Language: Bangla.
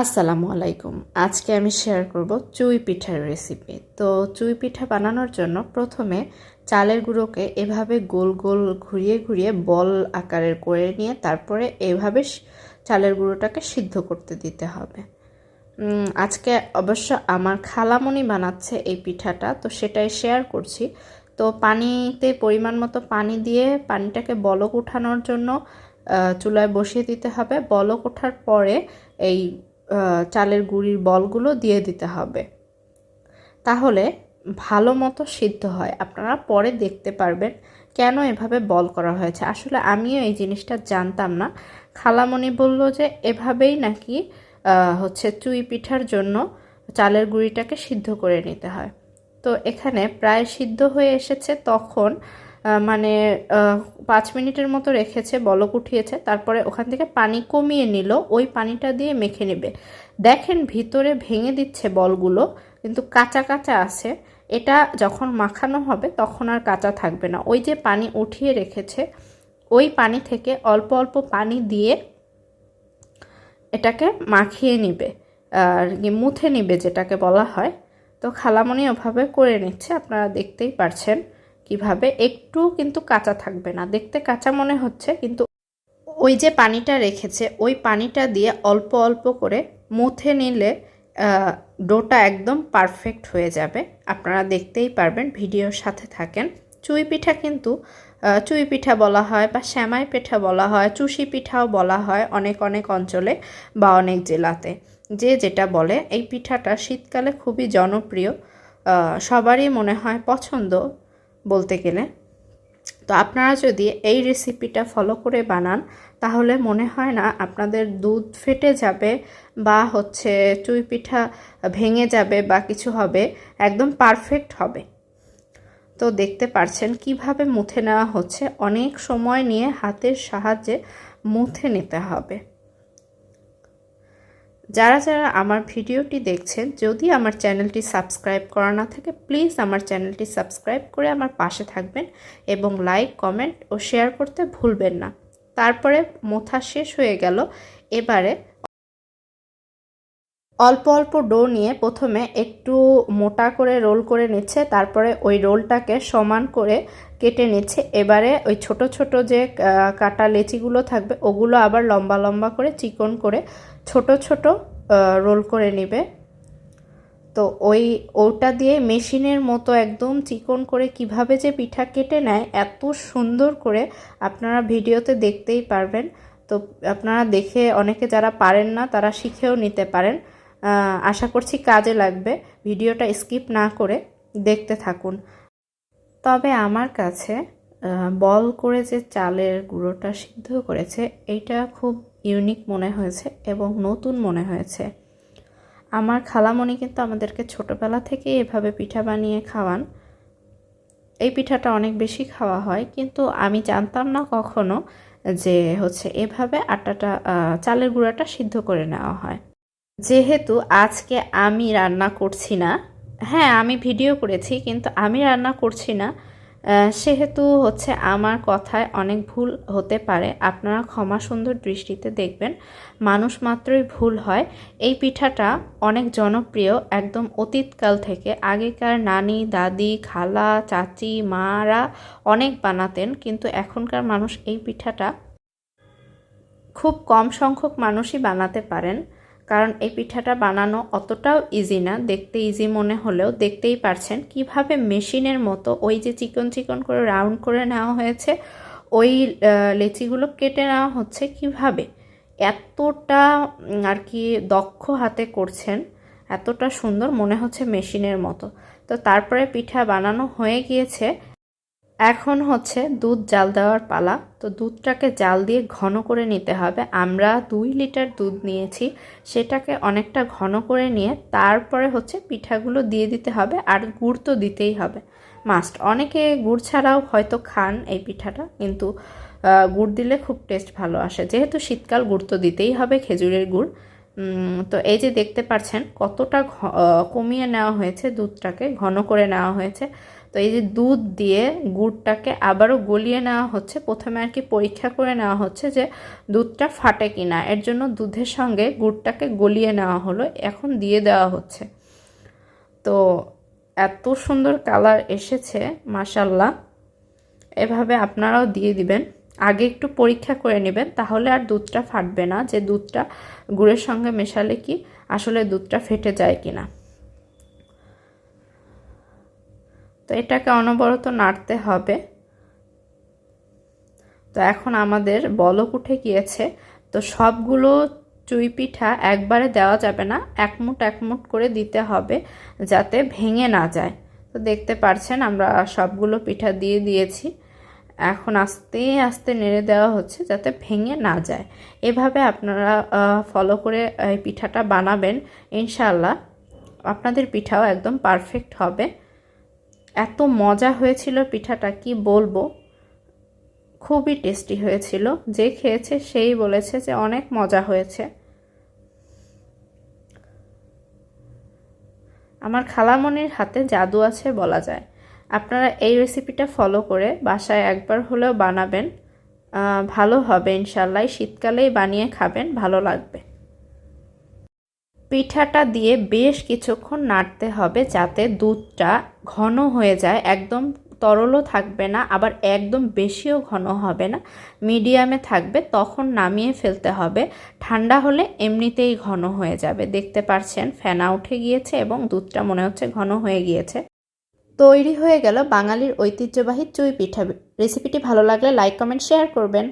আসসালামু আলাইকুম। আজকে আমি শেয়ার করব চুই পিঠার রেসিপি তো চুই পিঠা বানানোর জন্য প্রথমে চালের গুঁড়োকে এভাবে গোল গোল ঘুরিয়ে ঘুরিয়ে বল আকারের করে নিয়ে তারপরে এভাবে চালের গুঁড়োটাকে সিদ্ধ করতে দিতে হবে। আজকে অবশ্য আমার খালামণি বানাচ্ছে এই পিঠাটা, তো সেটাই শেয়ার করছি। তো পানিতে পরিমাণ মতো পানি দিয়ে পানিটাকে বলক উঠানোর জন্য চুলায় বসিয়ে দিতে হবে। বলক ওঠার পরে এই চালের গুঁড়ির বলগুলো দিয়ে দিতে হবে। তাহলে ভালো মতো সিদ্ধ হয়। আপনারা পরে দেখতে পারবেন কেন এভাবে বল করা হয়েছে। আসলে আমিও এই জিনিসটা জানতাম না। খালামণি বলল যে এভাবেই নাকি হচ্ছে চুই পিঠার জন্য চালের গুঁড়িটাকে সিদ্ধ করে নিতে হয়। তো এখানে প্রায় সিদ্ধ হয়ে এসেছে। তখন মানে পাঁচ মিনিটের মতো রেখেছে, বলক উঠিয়েছে, তারপরে ওখান থেকে পানি কমিয়ে নিল, ওই পানিটা দিয়ে মেখে নেবে। দেখেন ভিতরে ভেঙে দিচ্ছে বলগুলো, কিন্তু কাঁচা কাঁচা আছে। এটা যখন মাখানো হবে, তখন আর কাঁচা থাকবে না। ওই যে পানি উঠিয়ে রেখেছে, ওই পানি থেকে অল্প অল্প পানি দিয়ে এটাকে মাখিয়ে নিবে, আর কি মুথে নিবে, যেটাকে বলা হয়। তো খালামণি ওভাবে করে নিচ্ছে, আপনারা দেখতেই পারছেন। কীভাবে? একটু কিন্তু কাঁচা থাকবে না। দেখতে কাঁচা মনে হচ্ছে, কিন্তু ওই যে পানিটা রেখেছে, ওই পানিটা দিয়ে অল্প অল্প করে মুথে নিলে ডোটা একদম পারফেক্ট হয়ে যাবে। আপনারা দেখতেই পারবেন, ভিডিওর সাথে থাকেন। চুই পিঠা কিন্তু চুই পিঠা বলা হয় বা শ্যামাই পিঠা বলা হয়, চুষি পিঠাও বলা হয় অনেক অনেক অঞ্চলে বা অনেক জেলাতে। যে যেটা বলে, এই পিঠাটা শীতকালে খুবই জনপ্রিয় সবারই মনে হয় পছন্দ। বলতে গেলে। তো আপনারা যদি এই রেসিপিটা ফলো করে বানান, তাহলে মনে হয় না আপনাদের দুধ ফেটে যাবে বা হচ্ছে চুই পিঠা ভেঙে যাবে বা কিছু হবে, একদম পারফেক্ট হবে। তো দেখতে পারছেন কীভাবে মুথে নেওয়া হচ্ছে। অনেক সময় নিয়ে হাতের সাহায্যে মুথে নিতে হবে। যারা যারা আমার ভিডিওটি দেখছেন, যদি আমার চ্যানেলটি সাবস্ক্রাইব করা না থাকে, প্লিজ আমার চ্যানেলটি সাবস্ক্রাইব করে আমার পাশে থাকবেন এবং লাইক, কমেন্ট ও শেয়ার করতে ভুলবেন না। তারপরে মোথা শেষ হয়ে গেল। এবারে অল্প অল্প ডো নিয়ে প্রথমে একটু মোটা করে রোল করে নিচ্ছে, তারপরে ওই রোলটাকে সমান করে কেটে নিচ্ছে। এবারে ওই ছোট ছোট যে কাটা লেচিগুলো থাকবে, ওগুলো আবার লম্বা লম্বা করে চিকন করে ছোট ছোট রোল করে নেবে। তো ওই, ওটা দিয়ে মেশিনের মতো একদম চিকন করে কীভাবে যে পিঠা কেটে নেয়, এত সুন্দর করে আপনারা ভিডিওতে দেখতেই পারবেন। তো আপনারা দেখে অনেকে যারা পারেন না, তারা শিখেও নিতে পারেন। আশা করছি কাজে লাগবে। ভিডিওটা স্কিপ না করে দেখতে থাকুন। তবে আমার কাছে বল করে যে চালের গুঁড়োটা সিদ্ধ করেছে এইটা খুব ইউনিক মনে হয়েছে এবং নতুন মনে হয়েছে। আমার খালামণি কিন্তু আমাদেরকে ছোটবেলা থেকে এভাবে পিঠা বানিয়ে খাওয়ান। এই পিঠাটা অনেক বেশি খাওয়া হয়, কিন্তু আমি জানতাম না কখনো যে হচ্ছে এভাবে আটাটা চালের গুঁড়াটা সিদ্ধ করে নেওয়া হয়। যেহেতু আজকে আমি রান্না করছি না হ্যাঁ আমি ভিডিও করেছি, কিন্তু আমি রান্না করছি না সেহেতু হচ্ছে আমার কথায় অনেক ভুল হতে পারে। আপনারা ক্ষমা সুন্দর দৃষ্টিতে দেখবেন। মানুষ মাত্রই ভুল হয়। এই পিঠাটা অনেক জনপ্রিয় একদম অতীতকাল থেকে। আগেকার নানি, দাদি, খালা, চাচি, মারা অনেক বানাতেন, কিন্তু এখনকার মানুষ এই পিঠাটা খুব কম সংখ্যক মানুষই বানাতে পারেন। কারণ এই পিঠাটা বানানো অতটাও ইজি না। দেখতে ইজি মনে হলেও দেখতেই পারছেন কীভাবে মেশিনের মতো ওই যে চিকন চিকন করে রাউন্ড করে নেওয়া হয়েছে, ওই লেচিগুলো কেটে নেওয়া হচ্ছে কীভাবে? এতটা আর কি দক্ষ হাতে করছেন, এতটা সুন্দর মনে হচ্ছে মেশিনের মতো। তো তারপরে পিঠা বানানো হয়ে গিয়েছে। এখন হচ্ছে দুধ জাল দেওয়ার পালা। তো দুধটাকে জাল দিয়ে ঘন করে নিতে হবে। আমরা দুই লিটার দুধ নিয়েছি। সেটাকে অনেকটা ঘন করে নিয়ে তারপরে হচ্ছে পিঠাগুলো দিয়ে দিতে হবে আর গুড় তো দিতেই হবে। মাস্ট অনেকে গুড় ছাড়াও হয়তো খান এই পিঠাটা, কিন্তু গুড় দিলে খুব টেস্ট ভালো আসে। যেহেতু শীতকাল, গুড় তো দিতেই হবে খেজুরের গুড়। তো এই যে দেখতে পাচ্ছেন কতটা কমিয়ে নেওয়া হয়েছে দুধটাকে, ঘন করে নেওয়া হয়েছে। তো এই যে দুধ দিয়ে গুড়টাকে আবারও গলিয়ে নেওয়া হচ্ছে, প্রথমে আর কি পরীক্ষা করে নেওয়া হচ্ছে যে দুধটা ফাটে কি না এর জন্য দুধের সঙ্গে গুড়টাকে গলিয়ে নেওয়া হলো, এখন দিয়ে দেওয়া হচ্ছে। তো এত সুন্দর কালার এসেছে মাসাল্লাহ এভাবে আপনারাও দিয়ে দিবেন। আগে একটু পরীক্ষা করে নেবেন, তাহলে আর দুধটা ফাটবে না যে দুধটা গুড়ের সঙ্গে মেশালে কি আসলে দুধটা ফেটে যায় কি তো এটাকে অনবরত নাড়তে হবে। তো এখন আমাদের বলক উঠে গিয়েছে। তো সবগুলো চুই পিঠা একবারে দেওয়া যাবে না একমুট একমুট করে দিতে হবে যাতে ভেঙে না যায়। তো দেখতে পারছেন আমরা সবগুলো পিঠা দিয়ে দিয়েছি। এখন আস্তে আস্তে নেড়ে দেওয়া হচ্ছে যাতে ভেঙে না যায়। এভাবে আপনারা ফলো করে এই পিঠাটা বানাবেন ইনশাল্লাহ আপনাদের পিঠাও একদম পারফেক্ট হবে। এত মজা হয়েছিল পিঠাটা, কি বলব? খুবই টেস্টি হয়েছিল। যে খেয়েছে সেই বলেছে যে অনেক মজা হয়েছে। আমার খালামনির হাতে জাদু আছে বলা যায়। আপনারা এই রেসিপিটা ফলো করে বাসায় একবার হলেও বানাবেন। ভালো হবে ইনশাল্লাহ শীতকালেই বানিয়ে খাবেন, ভালো লাগবে। পিঠাটা দিয়ে বেশ কিছুক্ষণ নাড়তে হবে যাতে দুধটা ঘন হয়ে যায়। একদম তরলও থাকবে না, আবার একদম বেশিও ঘন হবে না। মিডিয়ামে থাকবে, তখন নামিয়ে ফেলতে হবে। ঠান্ডা হলে এমনিতেই ঘন হয়ে যাবে। দেখতে পারছেন, ফেনা উঠে গিয়েছে এবং দুধটা মনে হচ্ছে ঘন হয়ে গিয়েছে। তৈরি হয়ে গেল বাঙালির ঐতিহ্যবাহী চুই পিঠা। রেসিপিটি ভালো লাগলে লাইক, কমেন্ট, শেয়ার করবেন।